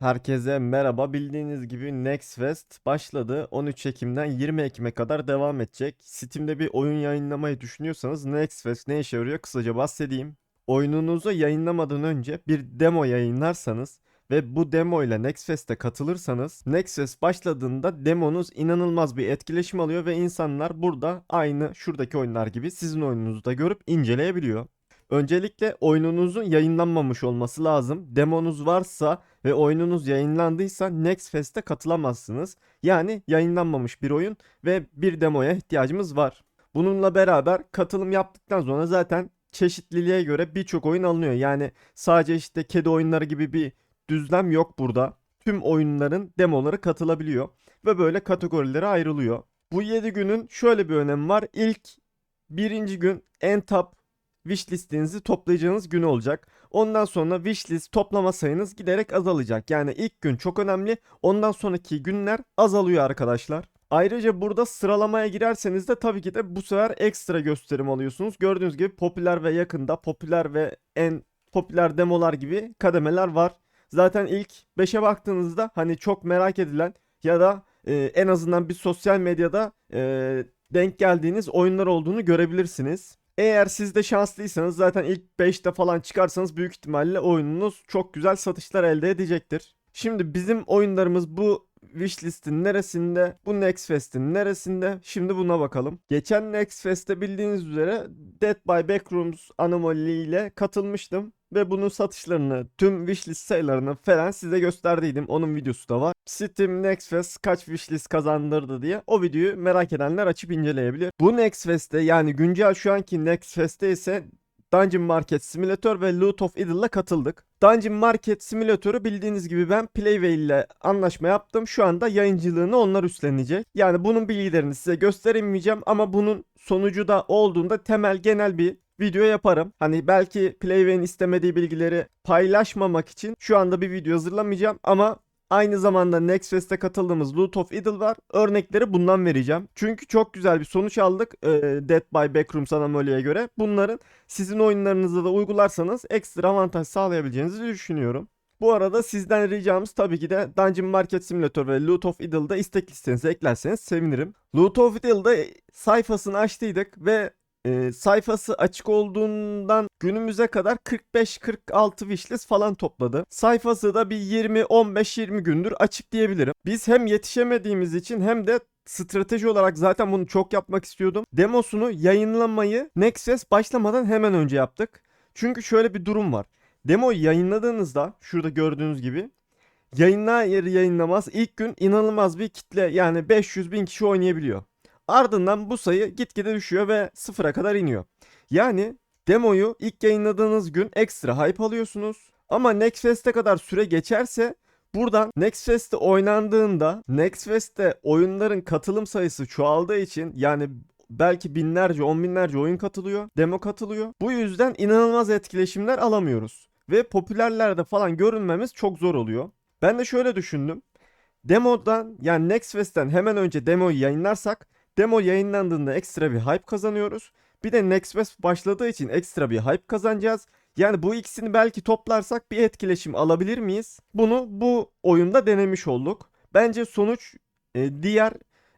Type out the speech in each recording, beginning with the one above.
Herkese merhaba. Bildiğiniz gibi Next Fest başladı. 13 Ekim'den 20 Ekim'e kadar devam edecek. Steam'de bir oyun yayınlamayı düşünüyorsanız Next Fest ne işe yarıyor kısaca bahsedeyim. Oyununuzu yayınlamadan önce bir demo yayınlarsanız ve bu demo ile Next Fest'e katılırsanız Next Fest başladığında demonuz inanılmaz bir etkileşim alıyor ve insanlar burada aynı şuradaki oyunlar gibi sizin oyununuzu da görüp inceleyebiliyor. Öncelikle oyununuzun yayınlanmamış olması lazım. Demonuz varsa ve oyununuz yayınlandıysa Next Fest'e katılamazsınız. Yani yayınlanmamış bir oyun ve bir demoya ihtiyacımız var. Bununla beraber katılım yaptıktan sonra zaten çeşitliliğe göre birçok oyun alınıyor. Yani sadece işte kedi oyunları gibi bir düzlem yok burada. Tüm oyunların demoları katılabiliyor ve böyle kategorilere ayrılıyor. Bu 7 günün şöyle bir önemi var. İlk birinci gün en top wish listinizi toplayacağınız gün olacak. Ondan sonra wishlist toplama sayınız giderek azalacak. Yani ilk gün çok önemli. Ondan sonraki günler azalıyor arkadaşlar. Ayrıca burada sıralamaya girerseniz de tabii ki de bu sefer ekstra gösterim alıyorsunuz. Gördüğünüz gibi popüler ve yakında popüler ve en popüler demolar gibi kademeler var. Zaten ilk 5'e baktığınızda hani çok merak edilen ya da e, en azından bir sosyal medyada e, denk geldiğiniz oyunlar olduğunu görebilirsiniz. Eğer siz de şanslıysanız zaten ilk 5'te falan çıkarsanız büyük ihtimalle oyununuz çok güzel satışlar elde edecektir. Şimdi bizim oyunlarımız bu wishlist'in neresinde, bu Next Fest'in neresinde? Şimdi buna bakalım. Geçen Next Fest'te bildiğiniz üzere Dead by Backrooms Anomaly ile katılmıştım ve bunun satışlarını, tüm wishlist sayılarını falan size gösterdiydim. Onun videosu da var. Steam Next Fest kaç wishlist kazandırdı diye o videoyu merak edenler açıp inceleyebilir. Bu Next Fest'te yani güncel şu anki Next Fest'te ise Dungeon Market Simulator ve Loot of Idle'la katıldık. Dungeon Market Simulator'u bildiğiniz gibi ben Playway ile anlaşma yaptım. Şu anda yayıncılığını onlar üstlenecek. Yani bunun bilgilerini size gösteremeyeceğim ama bunun sonucu da olduğunda temel genel bir video yaparım. Hani belki Playway'in istemediği bilgileri paylaşmamak için şu anda bir video hazırlamayacağım ama Aynı zamanda Next Fest'e katıldığımız Loot of Idle var. Örnekleri bundan vereceğim. Çünkü çok güzel bir sonuç aldık e, Dead by Backrooms Anomaly'ye göre. Bunların sizin oyunlarınızda da uygularsanız ekstra avantaj sağlayabileceğinizi düşünüyorum. Bu arada sizden ricamız tabii ki de Dungeon Market Simulator ve Loot of Idle'da istek listenize eklerseniz sevinirim. Loot of Idle'da sayfasını açtıydık ve e, sayfası açık olduğundan günümüze kadar 45-46 wishlist falan topladı. Sayfası da bir 20-15-20 gündür açık diyebilirim. Biz hem yetişemediğimiz için hem de strateji olarak zaten bunu çok yapmak istiyordum. Demosunu yayınlamayı Nexus başlamadan hemen önce yaptık. Çünkü şöyle bir durum var. Demoyu yayınladığınızda şurada gördüğünüz gibi yayınlar yeri yayınlamaz ilk gün inanılmaz bir kitle yani 500 bin kişi oynayabiliyor. Ardından bu sayı gitgide düşüyor ve sıfıra kadar iniyor. Yani demoyu ilk yayınladığınız gün ekstra hype alıyorsunuz. Ama Next Fest'e kadar süre geçerse buradan Next Fest'te oynandığında Next Fest'te oyunların katılım sayısı çoğaldığı için yani belki binlerce on binlerce oyun katılıyor. Demo katılıyor. Bu yüzden inanılmaz etkileşimler alamıyoruz. Ve popülerlerde falan görünmemiz çok zor oluyor. Ben de şöyle düşündüm. Demodan yani Next Fest'ten hemen önce demoyu yayınlarsak Demo yayınlandığında ekstra bir hype kazanıyoruz. Bir de Next Fest başladığı için ekstra bir hype kazanacağız. Yani bu ikisini belki toplarsak bir etkileşim alabilir miyiz? Bunu bu oyunda denemiş olduk. Bence sonuç e, diğer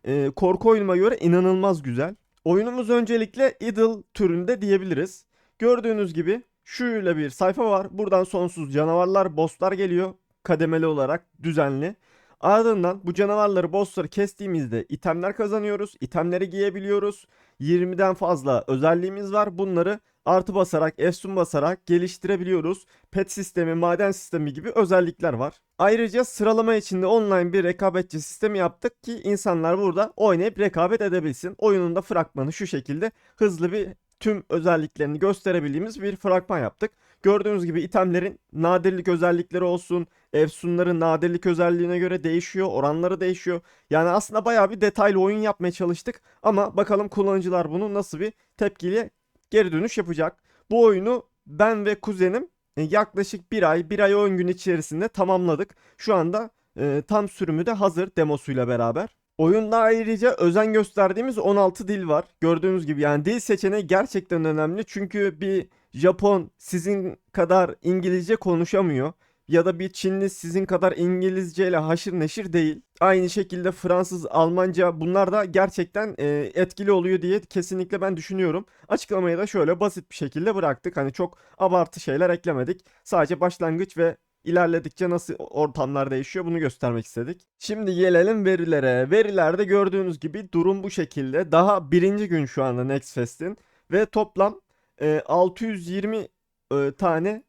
e, korku oyunuma göre inanılmaz güzel. Oyunumuz öncelikle idle türünde diyebiliriz. Gördüğünüz gibi şöyle bir sayfa var. Buradan sonsuz canavarlar, bosslar geliyor. Kademeli olarak düzenli. Ardından bu canavarları, bossları kestiğimizde itemler kazanıyoruz. İtemleri giyebiliyoruz. 20'den fazla özelliğimiz var. Bunları artı basarak, efsun basarak geliştirebiliyoruz. Pet sistemi, maden sistemi gibi özellikler var. Ayrıca sıralama içinde online bir rekabetçi sistemi yaptık ki insanlar burada oynayıp rekabet edebilsin. Oyunun da fragmanı şu şekilde hızlı bir tüm özelliklerini gösterebildiğimiz bir fragman yaptık. Gördüğünüz gibi itemlerin nadirlik özellikleri olsun, efsunların nadirlik özelliğine göre değişiyor, oranları değişiyor. Yani aslında bayağı bir detaylı oyun yapmaya çalıştık ama bakalım kullanıcılar bunu nasıl bir tepkiyle geri dönüş yapacak. Bu oyunu ben ve kuzenim e, yaklaşık bir ay, bir ay 10 gün içerisinde tamamladık. Şu anda e, tam sürümü de hazır demosuyla beraber. Oyunda ayrıca özen gösterdiğimiz 16 dil var. Gördüğünüz gibi yani dil seçeneği gerçekten önemli. Çünkü bir Japon sizin kadar İngilizce konuşamıyor. ya da bir Çinli sizin kadar İngilizce ile haşır neşir değil. Aynı şekilde Fransız, Almanca bunlar da gerçekten e, etkili oluyor diye kesinlikle ben düşünüyorum. Açıklamayı da şöyle basit bir şekilde bıraktık. Hani çok abartı şeyler eklemedik. Sadece başlangıç ve ilerledikçe nasıl ortamlar değişiyor bunu göstermek istedik. Şimdi gelelim verilere. Verilerde gördüğünüz gibi durum bu şekilde. Daha birinci gün şu anda Next Fest'in ve toplam e, 620 e, tane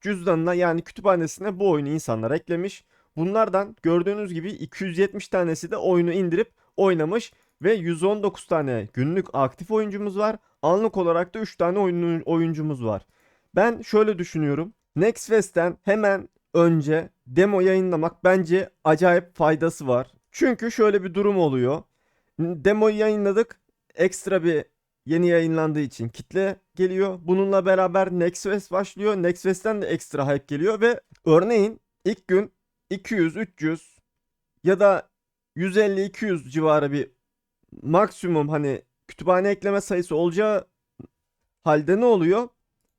cüzdanına yani kütüphanesine bu oyunu insanlar eklemiş. Bunlardan gördüğünüz gibi 270 tanesi de oyunu indirip oynamış ve 119 tane günlük aktif oyuncumuz var. Anlık olarak da 3 tane oyun, oyuncumuz var. Ben şöyle düşünüyorum. Next Fest'ten hemen önce demo yayınlamak bence acayip faydası var. Çünkü şöyle bir durum oluyor. Demoyu yayınladık. Ekstra bir yeni yayınlandığı için kitle geliyor. Bununla beraber Next Fest başlıyor. Next Fest'ten de ekstra hype geliyor ve örneğin ilk gün 200, 300 ya da 150-200 civarı bir maksimum hani kütüphane ekleme sayısı olacağı halde ne oluyor?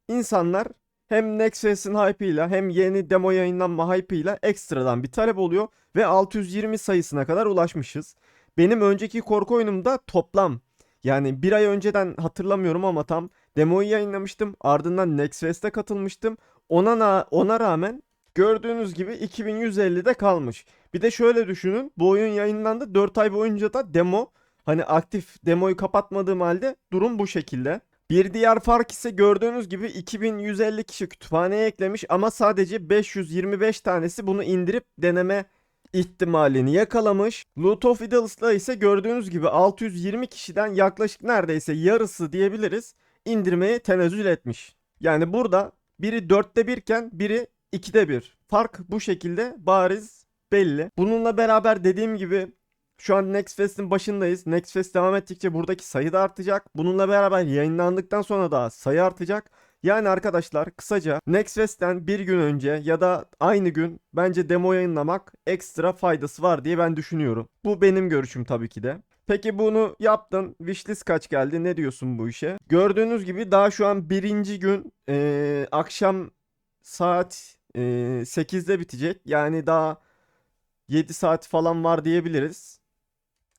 İnsanlar hem Next Fest'in hype'ıyla hem yeni demo yayınlanma hype'ıyla ekstradan bir talep oluyor ve 620 sayısına kadar ulaşmışız. Benim önceki korku oyunumda toplam yani bir ay önceden hatırlamıyorum ama tam demoyu yayınlamıştım. Ardından Next Fest'e katılmıştım. Ona, na- ona rağmen gördüğünüz gibi 2150'de kalmış. Bir de şöyle düşünün. Bu oyun yayınlandı. 4 ay boyunca da demo hani aktif demoyu kapatmadığım halde durum bu şekilde. Bir diğer fark ise gördüğünüz gibi 2150 kişi kütüphaneye eklemiş ama sadece 525 tanesi bunu indirip deneme ihtimalini yakalamış. Loot of Idles'la ise gördüğünüz gibi 620 kişiden yaklaşık neredeyse yarısı diyebiliriz indirmeye tenezzül etmiş. Yani burada biri 4'te 1 iken biri 2'de 1. Fark bu şekilde bariz belli. Bununla beraber dediğim gibi şu an Next Fest'in başındayız. Next Fest devam ettikçe buradaki sayı da artacak. Bununla beraber yayınlandıktan sonra da sayı artacak. Yani arkadaşlar kısaca Next Fest'ten bir gün önce ya da aynı gün bence demo yayınlamak ekstra faydası var diye ben düşünüyorum. Bu benim görüşüm tabii ki de. Peki bunu yaptın. Wishlist kaç geldi? Ne diyorsun bu işe? Gördüğünüz gibi daha şu an birinci gün eee, akşam saat eee 8'de bitecek. Yani daha 7 saat falan var diyebiliriz.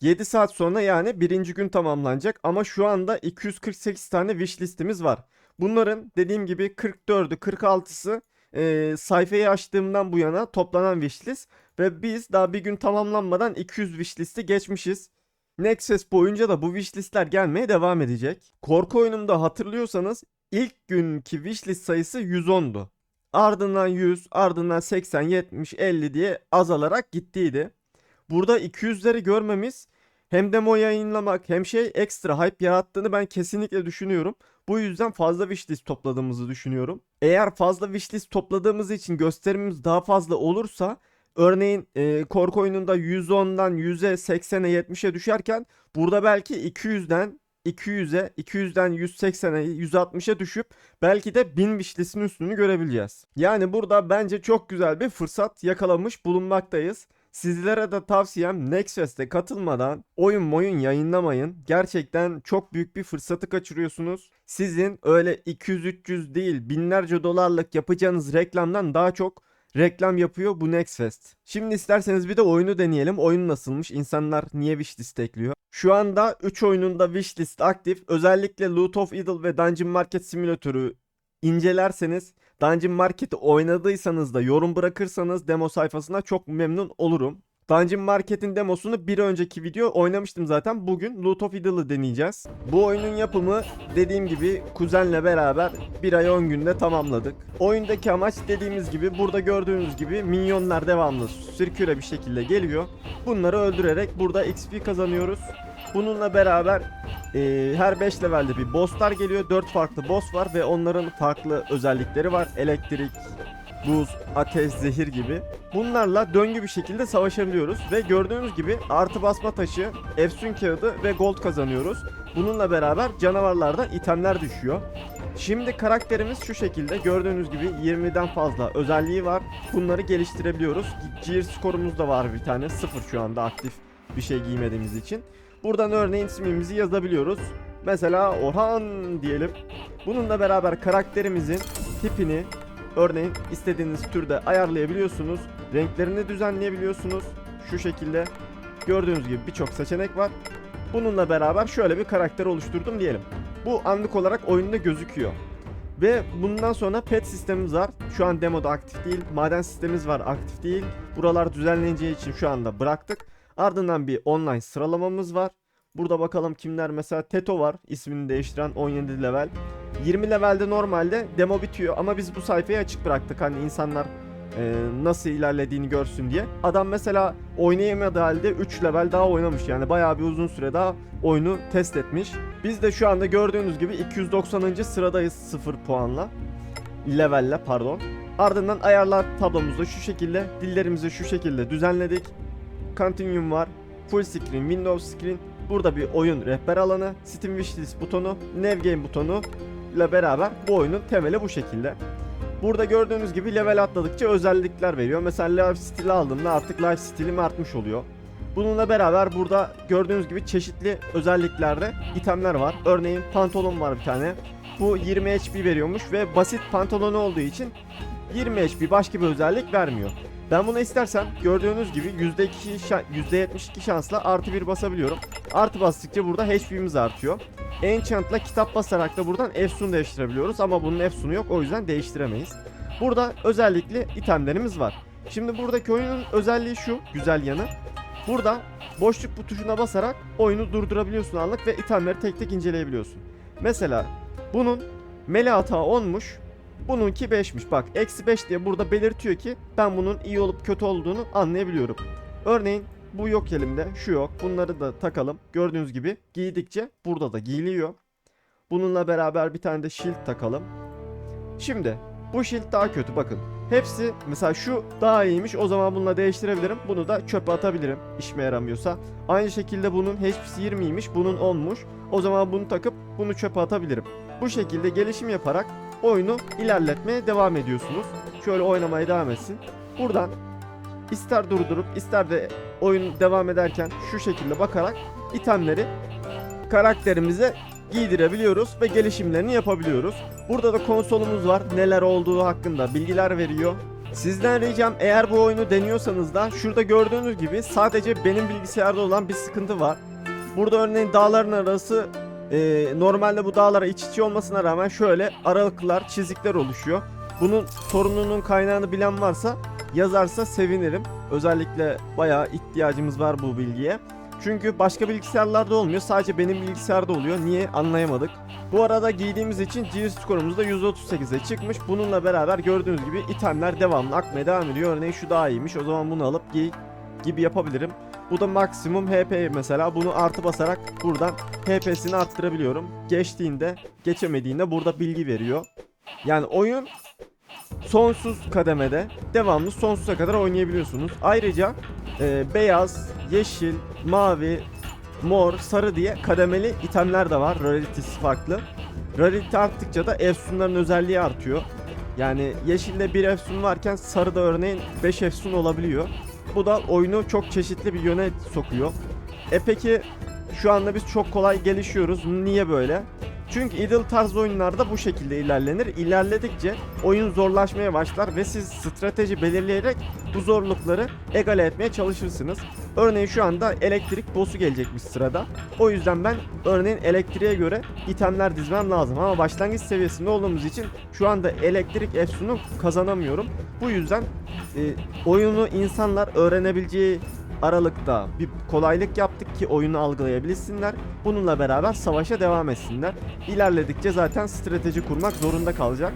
7 saat sonra yani birinci gün tamamlanacak ama şu anda 248 tane wish listimiz var. Bunların dediğim gibi 44'ü 46'sı e, sayfayı açtığımdan bu yana toplanan wishlist ve biz daha bir gün tamamlanmadan 200 wishlisti geçmişiz. Nexus boyunca da bu wishlistler gelmeye devam edecek. Korku oyunumda hatırlıyorsanız ilk günkü wishlist sayısı 110'du. Ardından 100, ardından 80, 70, 50 diye azalarak gittiydi. Burada 200'leri görmemiz hem demo yayınlamak hem şey ekstra hype yarattığını ben kesinlikle düşünüyorum. Bu yüzden fazla wishlist topladığımızı düşünüyorum. Eğer fazla wishlist topladığımız için gösterimimiz daha fazla olursa örneğin e, korku oyununda 110'dan 100'e 80'e 70'e düşerken burada belki 200'den 200'e, 200'den 180'e, 160'a düşüp belki de 1000 wishlist'in üstünü görebileceğiz. Yani burada bence çok güzel bir fırsat yakalamış bulunmaktayız. Sizlere de tavsiyem Next Fest'e katılmadan oyun moyun yayınlamayın. Gerçekten çok büyük bir fırsatı kaçırıyorsunuz. Sizin öyle 200-300 değil binlerce dolarlık yapacağınız reklamdan daha çok reklam yapıyor bu Next Fest. Şimdi isterseniz bir de oyunu deneyelim. Oyun nasılmış? İnsanlar niye wishlist ekliyor? Şu anda 3 oyunun da wishlist aktif. Özellikle Loot of Idle ve Dungeon Market Simülatörü incelerseniz Dungeon Market'i oynadıysanız da yorum bırakırsanız demo sayfasına çok memnun olurum. Dungeon Market'in demosunu bir önceki video oynamıştım zaten. Bugün Loot of Idle'ı deneyeceğiz. Bu oyunun yapımı dediğim gibi kuzenle beraber 1 ay 10 günde tamamladık. Oyundaki amaç dediğimiz gibi burada gördüğünüz gibi minyonlar devamlı sirküle bir şekilde geliyor. Bunları öldürerek burada XP kazanıyoruz. Bununla beraber e, her 5 levelde bir bosslar geliyor. 4 farklı boss var ve onların farklı özellikleri var. Elektrik, buz, ateş, zehir gibi. Bunlarla döngü bir şekilde savaşabiliyoruz ve gördüğünüz gibi artı basma taşı, efsün kağıdı ve gold kazanıyoruz. Bununla beraber canavarlardan itemler düşüyor. Şimdi karakterimiz şu şekilde gördüğünüz gibi 20'den fazla özelliği var. Bunları geliştirebiliyoruz. Gear skorumuz da var bir tane. Sıfır şu anda aktif bir şey giymediğimiz için. Buradan örneğin ismimizi yazabiliyoruz. Mesela Orhan diyelim. Bununla beraber karakterimizin tipini Örneğin istediğiniz türde ayarlayabiliyorsunuz. Renklerini düzenleyebiliyorsunuz. Şu şekilde gördüğünüz gibi birçok seçenek var. Bununla beraber şöyle bir karakter oluşturdum diyelim. Bu anlık olarak oyunda gözüküyor. Ve bundan sonra pet sistemimiz var. Şu an demoda aktif değil. Maden sistemimiz var aktif değil. Buralar düzenleneceği için şu anda bıraktık. Ardından bir online sıralamamız var. Burada bakalım kimler mesela Teto var ismini değiştiren 17 level. 20 levelde normalde demo bitiyor ama biz bu sayfayı açık bıraktık. Hani insanlar e, nasıl ilerlediğini görsün diye. Adam mesela oynayamadığı halde 3 level daha oynamış. Yani bayağı bir uzun süre daha oyunu test etmiş. Biz de şu anda gördüğünüz gibi 290. sıradayız 0 puanla. Levelle pardon. Ardından ayarlar tablomuzda şu şekilde dillerimizi şu şekilde düzenledik. Continuum var. Full screen, Windows screen. Burada bir oyun rehber alanı, Steam Wishlist butonu, Nav Game butonu ile beraber bu oyunun temeli bu şekilde. Burada gördüğünüz gibi level atladıkça özellikler veriyor. Mesela life stili aldığımda artık life stilim artmış oluyor. Bununla beraber burada gördüğünüz gibi çeşitli özelliklerde itemler var. Örneğin pantolon var bir tane. Bu 20 HP veriyormuş ve basit pantolonu olduğu için 20 HP başka bir özellik vermiyor. Ben bunu istersem gördüğünüz gibi %2 şa- %72 şansla artı 1 basabiliyorum. Artı bastıkça burada HP'miz artıyor. Enchant'la kitap basarak da buradan Efsun değiştirebiliyoruz ama bunun Efsun'u yok o yüzden değiştiremeyiz. Burada özellikle itemlerimiz var. Şimdi buradaki oyunun özelliği şu, güzel yanı. Burada boşluk bu tuşuna basarak oyunu durdurabiliyorsun anlık ve itemleri tek tek inceleyebiliyorsun. Mesela bunun mele hata 10'muş, bununki 5'miş. Bak eksi 5 diye burada belirtiyor ki ben bunun iyi olup kötü olduğunu anlayabiliyorum. Örneğin bu yok elimde, şu yok. Bunları da takalım. Gördüğünüz gibi giydikçe burada da giyiliyor. Bununla beraber bir tane de shield takalım. Şimdi bu shield daha kötü bakın. Hepsi mesela şu daha iyiymiş o zaman bununla değiştirebilirim. Bunu da çöpe atabilirim işime yaramıyorsa. Aynı şekilde bunun HP'si 20'ymiş bunun 10'muş. O zaman bunu takıp bunu çöpe atabilirim. Bu şekilde gelişim yaparak oyunu ilerletmeye devam ediyorsunuz. Şöyle oynamaya devam etsin. Buradan ister durdurup ister de oyun devam ederken şu şekilde bakarak itemleri karakterimize giydirebiliyoruz ve gelişimlerini yapabiliyoruz. Burada da konsolumuz var. Neler olduğu hakkında bilgiler veriyor. Sizden ricam eğer bu oyunu deniyorsanız da şurada gördüğünüz gibi sadece benim bilgisayarda olan bir sıkıntı var. Burada örneğin dağların arası e, normalde bu dağlara iç içe olmasına rağmen şöyle aralıklar, çizikler oluşuyor. Bunun sorununun kaynağını bilen varsa yazarsa sevinirim. Özellikle bayağı ihtiyacımız var bu bilgiye. Çünkü başka bilgisayarlarda olmuyor. Sadece benim bilgisayarda oluyor. Niye anlayamadık. Bu arada giydiğimiz için GS skorumuz da 138'e çıkmış. Bununla beraber gördüğünüz gibi itemler devamlı akmaya devam ediyor. Örneğin şu daha iyiymiş. O zaman bunu alıp giy gibi yapabilirim. Bu da maksimum HP mesela. Bunu artı basarak buradan HP'sini arttırabiliyorum. Geçtiğinde, geçemediğinde burada bilgi veriyor. Yani oyun sonsuz kademede devamlı sonsuza kadar oynayabiliyorsunuz. Ayrıca e, beyaz, yeşil, mavi, mor, sarı diye kademeli itemler de var. Rarity'si farklı. Rarity arttıkça da efsunların özelliği artıyor. Yani yeşilde bir efsun varken sarıda örneğin 5 efsun olabiliyor. Bu da oyunu çok çeşitli bir yöne sokuyor. E peki şu anda biz çok kolay gelişiyoruz. Niye böyle? Çünkü idle tarz oyunlarda bu şekilde ilerlenir. İlerledikçe oyun zorlaşmaya başlar ve siz strateji belirleyerek bu zorlukları egale etmeye çalışırsınız. Örneğin şu anda elektrik boss'u gelecekmiş sırada. O yüzden ben örneğin elektriğe göre itemler dizmem lazım. Ama başlangıç seviyesinde olduğumuz için şu anda elektrik efsunu kazanamıyorum. Bu yüzden e, oyunu insanlar öğrenebileceği aralıkta bir kolaylık yaptık ki oyunu algılayabilsinler. Bununla beraber savaşa devam etsinler. İlerledikçe zaten strateji kurmak zorunda kalacak.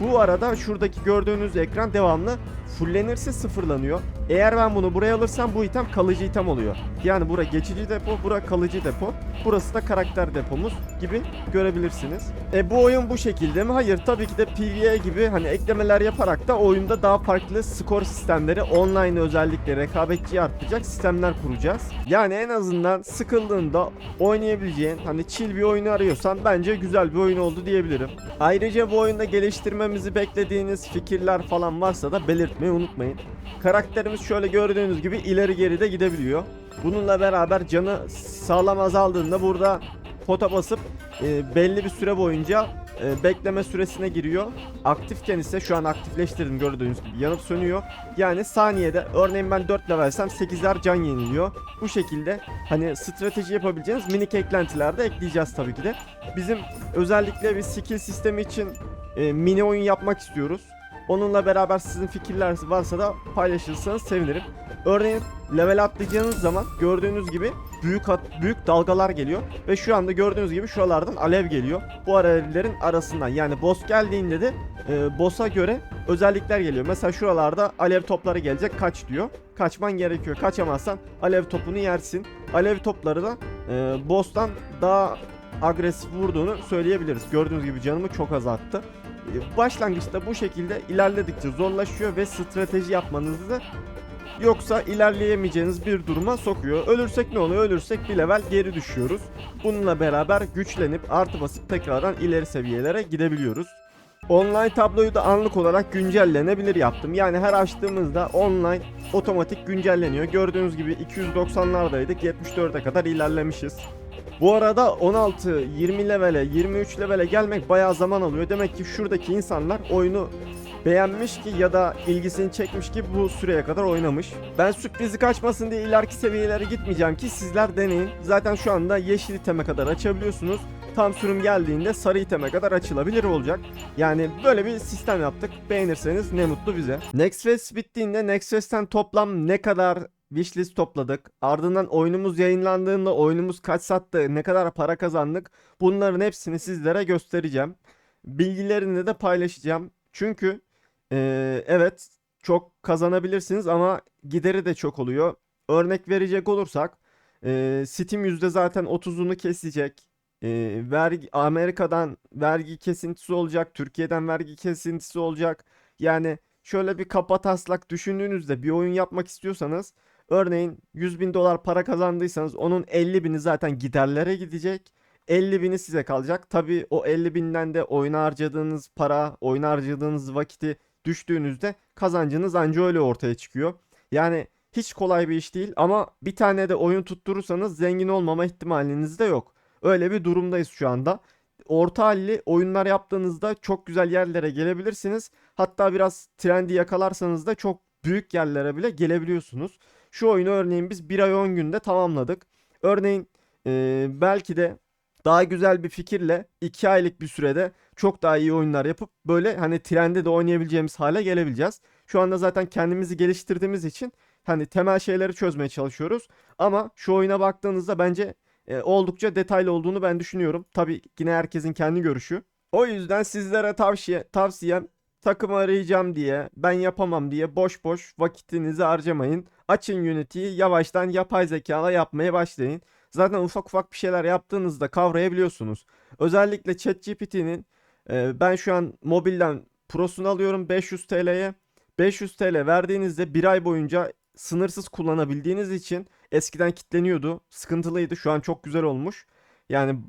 Bu arada şuradaki gördüğünüz ekran devamlı fullenirse sıfırlanıyor. Eğer ben bunu buraya alırsam bu item kalıcı item oluyor. Yani bura geçici depo, bura kalıcı depo. Burası da karakter depomuz gibi görebilirsiniz. E bu oyun bu şekilde mi? Hayır tabii ki de PvE gibi hani eklemeler yaparak da oyunda daha farklı skor sistemleri, online özellikle rekabetçiyi arttıracak sistemler kuracağız. Yani en azından sıkıldığında oynayabileceğin hani chill bir oyunu arıyorsan bence güzel bir oyun oldu diyebilirim. Ayrıca bu oyunda geliştirmemizi beklediğiniz fikirler falan varsa da belirtmeyi unutmayın. Karakterimiz şöyle gördüğünüz gibi ileri geri de gidebiliyor. Bununla beraber canı sağlam azaldığında burada pota basıp e, belli bir süre boyunca e, bekleme süresine giriyor. Aktifken ise şu an aktifleştirdim gördüğünüz gibi yanıp sönüyor. Yani saniyede örneğin ben 4 levelsem 8'er can yeniliyor. Bu şekilde hani strateji yapabileceğiniz minik eklentiler de ekleyeceğiz tabii ki de. Bizim özellikle bir skill sistemi için e, mini oyun yapmak istiyoruz. Onunla beraber sizin fikirler varsa da paylaşırsanız sevinirim. Örneğin level atlayacağınız zaman gördüğünüz gibi büyük at- büyük dalgalar geliyor ve şu anda gördüğünüz gibi şuralardan alev geliyor. Bu alevlerin arasından yani boss geldiğinde de e, boss'a göre özellikler geliyor. Mesela şuralarda alev topları gelecek kaç diyor. Kaçman gerekiyor. Kaçamazsan alev topunu yersin. Alev topları da e, boss'tan daha agresif vurduğunu söyleyebiliriz. Gördüğünüz gibi canımı çok azalttı. E, Başlangıçta bu şekilde ilerledikçe zorlaşıyor ve strateji yapmanızı yoksa ilerleyemeyeceğiniz bir duruma sokuyor. Ölürsek ne oluyor? Ölürsek bir level geri düşüyoruz. Bununla beraber güçlenip artı basıp tekrardan ileri seviyelere gidebiliyoruz. Online tabloyu da anlık olarak güncellenebilir yaptım. Yani her açtığımızda online otomatik güncelleniyor. Gördüğünüz gibi 290'lardaydık 74'e kadar ilerlemişiz. Bu arada 16, 20 levele, 23 levele gelmek bayağı zaman alıyor. Demek ki şuradaki insanlar oyunu beğenmiş ki ya da ilgisini çekmiş ki bu süreye kadar oynamış. Ben sürprizi kaçmasın diye ileriki seviyelere gitmeyeceğim ki sizler deneyin. Zaten şu anda yeşil iteme kadar açabiliyorsunuz. Tam sürüm geldiğinde sarı iteme kadar açılabilir olacak. Yani böyle bir sistem yaptık. Beğenirseniz ne mutlu bize. Next Fest bittiğinde Next Fest'ten toplam ne kadar wishlist topladık. Ardından oyunumuz yayınlandığında oyunumuz kaç sattı, ne kadar para kazandık. Bunların hepsini sizlere göstereceğim. Bilgilerini de paylaşacağım. Çünkü eee, evet çok kazanabilirsiniz ama gideri de çok oluyor. Örnek verecek olursak eee, Steam yüzde zaten 30'unu kesecek. Eee, vergi Amerika'dan vergi kesintisi olacak, Türkiye'den vergi kesintisi olacak. Yani şöyle bir kapa taslak düşündüğünüzde bir oyun yapmak istiyorsanız örneğin 100 bin dolar para kazandıysanız onun 50 bini zaten giderlere gidecek. 50 bini size kalacak. Tabii o 50 binden de oyuna harcadığınız para, oyuna harcadığınız vakiti düştüğünüzde kazancınız anca öyle ortaya çıkıyor. Yani hiç kolay bir iş değil ama bir tane de oyun tutturursanız zengin olmama ihtimaliniz de yok. Öyle bir durumdayız şu anda. Orta halli oyunlar yaptığınızda çok güzel yerlere gelebilirsiniz. Hatta biraz trendi yakalarsanız da çok büyük yerlere bile gelebiliyorsunuz. Şu oyunu örneğin biz 1 ay 10 günde tamamladık. Örneğin eee, belki de daha güzel bir fikirle 2 aylık bir sürede çok daha iyi oyunlar yapıp böyle hani trende de oynayabileceğimiz hale gelebileceğiz. Şu anda zaten kendimizi geliştirdiğimiz için hani temel şeyleri çözmeye çalışıyoruz. Ama şu oyuna baktığınızda bence e, oldukça detaylı olduğunu ben düşünüyorum. Tabii yine herkesin kendi görüşü. O yüzden sizlere tavsiye tavsiyem takım arayacağım diye, ben yapamam diye boş boş vakitinizi harcamayın. Açın Unity'yi yavaştan yapay zekayla yapmaya başlayın. Zaten ufak ufak bir şeyler yaptığınızda kavrayabiliyorsunuz. Özellikle ChatGPT'nin e, ben şu an mobilden Pro'sunu alıyorum 500 TL'ye. 500 TL verdiğinizde bir ay boyunca sınırsız kullanabildiğiniz için eskiden kitleniyordu. Sıkıntılıydı. Şu an çok güzel olmuş. Yani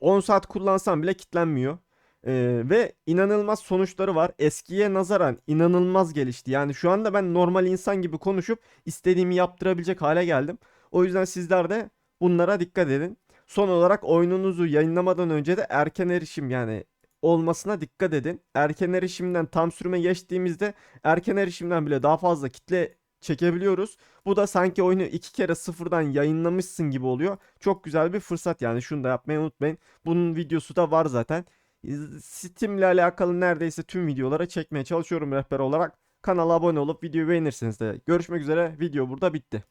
10 saat kullansam bile kitlenmiyor. Ee, ve inanılmaz sonuçları var. Eskiye nazaran inanılmaz gelişti. Yani şu anda ben normal insan gibi konuşup istediğimi yaptırabilecek hale geldim. O yüzden sizler de bunlara dikkat edin. Son olarak oyununuzu yayınlamadan önce de erken erişim yani olmasına dikkat edin. Erken erişimden tam sürüme geçtiğimizde erken erişimden bile daha fazla kitle çekebiliyoruz. Bu da sanki oyunu iki kere sıfırdan yayınlamışsın gibi oluyor. Çok güzel bir fırsat yani şunu da yapmayı unutmayın. Bunun videosu da var zaten. Steam ile alakalı neredeyse tüm videolara çekmeye çalışıyorum rehber olarak. Kanala abone olup videoyu beğenirsiniz de. Görüşmek üzere. Video burada bitti.